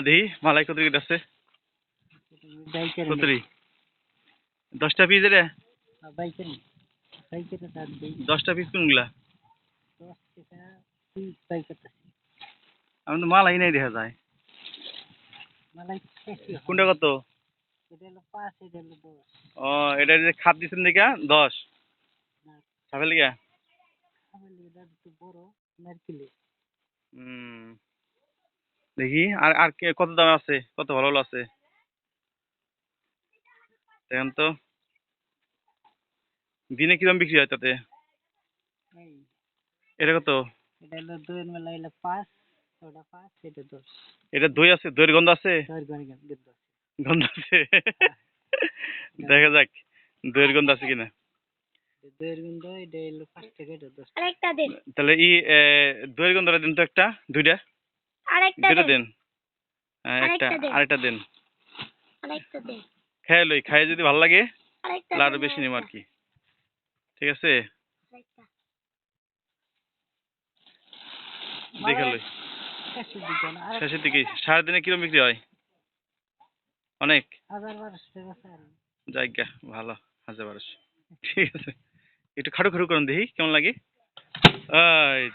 দেখি মালাই কত টিকিট আছে। কতরি দশটা পিস দেই। দশটা পিস কোনগুলা আমি তো মালাই নাই দেখা যায়। কোনটা কত? এটা এটা ও এটা যে খাপ দিচ্ছেন দেখা দশ লিগা এটা একটু বড় হুম দেখি। আর আর কত দাম আছে? কত ভালো ভালো আছে? দেখেন তো। দিনে কিরম বিক্রি হয় তাতে? এটা কত? এটা দই আছে? দইয়ের গন্ধ আছে? গন্ধ আছে দেখা যাক দইয়ের গন্ধ আছে কিনা। তাহলে ই দইয়ের গন্ধটা দিন তো একটা দুইটা। আরেকটা দিন। হ্যাঁ, আরেকটা। আরেকটা দিন। আরেকটা দিন লই খাই যদি ভালো লাগে আরও বেশি নিব আর কি ঠিক আছে। দেখে লই। শেষের দিকে সারাদিনে কিরম বিক্রি হয়? অনেক? জায়গা ভালো হাজার বারোশো। ঠিক আছে। একটু খাটু খাটু করুন দেখি কেমন লাগে? এই।